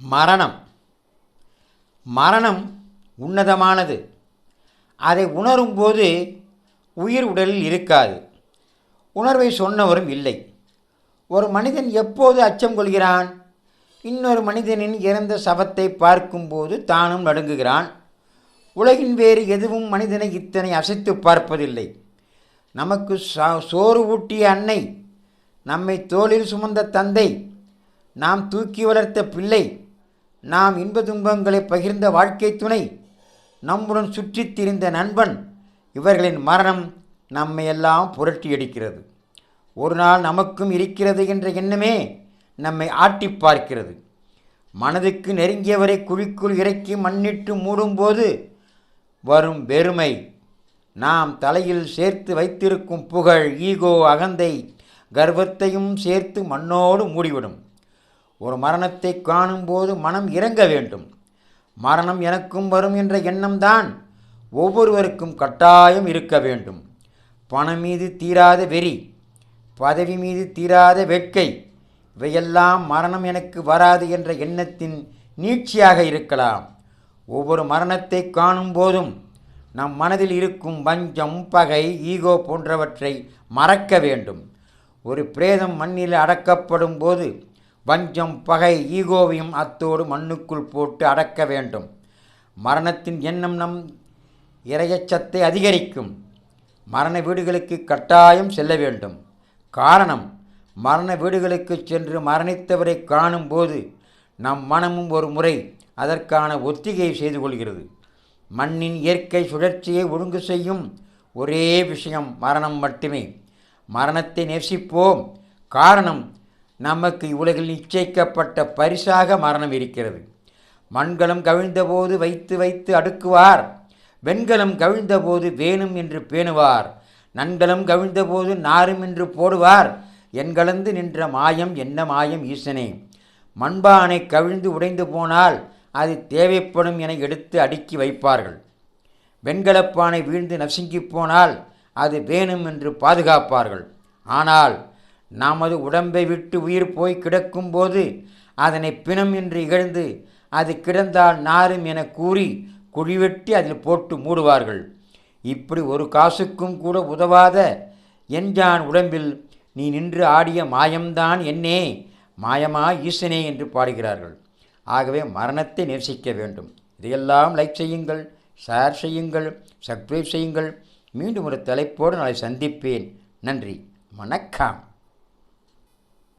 மரணம். மரணம் உன்னதமானது. அதை உணரும்போது உயிர் உடலில் இருக்காது. உணர்வை சொன்னவரும் இல்லை. ஒரு மனிதன் எப்போது அச்சம் கொள்கிறான்? இன்னொரு மனிதனின் இறந்த சவத்தை பார்க்கும்போது தானும் நடுங்குகிறான். உலகின் வேறு எதுவும் மனிதனை இத்தனை அசைத்து பார்ப்பதில்லை. நமக்கு சோறு ஊட்டிய அன்னை நம்மை தோளில் சுமந்த தந்தை நாம் தூக்கி வளர்த்த பிள்ளை நாம் இன்ப துன்பங்களை பகிர்ந்த வாழ்க்கை துணை நம்முடன் சுற்றித் திரிந்த நண்பன் இவர்களின் மரணம் நம்மை எல்லாம் புரட்டி அடிக்கிறது ஒரு நாள் நமக்கும் இருக்கிறது என்ற எண்ணமே நம்மை ஆட்டி பார்க்கிறது. மனதுக்கு நெருங்கியவரை குழிக்குள் இறக்கி மண்ணிட்டு மூடும்போது வரும் வெறுமை. நாம் தலையில் சேர்த்து வைத்திருக்கும் புகழ் ஈகோ அகந்தை கர்வத்தையும் சேர்த்து மண்ணோடு மூடிவிடும். ஒரு மரணத்தை காணும்போது மனம் இறங்க வேண்டும். மரணம் எனக்கும் வரும் என்ற எண்ணம்தான் ஒவ்வொருவருக்கும் கட்டாயம் இருக்க வேண்டும். பணம் மீது தீராத வெறி பதவி மீது தீராத வெட்கை இவையெல்லாம் மரணம் எனக்கு வராது என்ற எண்ணத்தின் நீட்சியாக இருக்கலாம். ஒவ்வொரு மரணத்தை காணும் போதும் நம் மனதில் இருக்கும் வஞ்சம் பகை ஈகோ போன்றவற்றை மறக்க வேண்டும். ஒரு பிரேதம் மண்ணில் அடக்கப்படும் போது வஞ்சம் பகை ஈகோவையும் அத்தோடு மண்ணுக்குள் போட்டு அடக்க வேண்டும். மரணத்தின் எண்ணம் நம் இரையச்சத்தை அதிகரிக்கும். மரண வீடுகளுக்கு கட்டாயம் செல்ல வேண்டும். காரணம் மரண வீடுகளுக்கு சென்று மரணித்தவரை காணும்போது நம் மனமும் ஒரு முறை அதற்கான ஒத்திகை செய்து கொள்கிறது. மண்ணின் இயற்கை சுழற்சியை ஒழுங்கு செய்யும் ஒரே விஷயம் மரணம் மட்டுமே. மரணத்தை நேசிப்போம். காரணம் நமக்கு இவ்வுலகில் நிச்சயிக்கப்பட்ட பரிசாக மரணம் இருக்கிறது. மண்கலம் கவிழ்ந்தபோது வைத்து வைத்து அடுக்குவார். வெண்கலம் கவிழ்ந்தபோது வேணும் என்று பேணுவார். நன்கலம் கவிழ்ந்தபோது நாரும் என்று போடுவார். என்கலந்து நின்ற மாயம் என்ன மாயம் ஈசனே. மண்பானை கவிழ்ந்து உடைந்து போனால் அது தேவைப்படும் என எடுத்து அடுக்கி வைப்பார்கள். வெண்கலப்பானை வீழ்ந்து நசுங்கிப் போனால் அது வேணும் என்று பாதுகாப்பார்கள். ஆனால் நமது உடம்பை விட்டு உயிர் போய் கிடக்கும்போது அதனை பிணம் என்று இகழ்ந்து அது கிடந்தால் நாரும் என கூறி குழிவெட்டி அதில் போட்டு மூடுவார்கள். இப்படி ஒரு காசுக்கும் கூட உதவாத என்ஜான் உடம்பில் நீ நின்று ஆடிய மாயம்தான் என்னே மாயமா ஈசனே என்று பாடுகிறார்கள். ஆகவே மரணத்தை நேசிக்க வேண்டும். இதையெல்லாம் லைக் செய்யுங்கள் ஷேர் செய்யுங்கள் சப்ஸ்கிரைப் செய்யுங்கள். மீண்டும் ஒரு தலைப்போடு நாளை சந்திப்பேன். நன்றி வணக்கம்.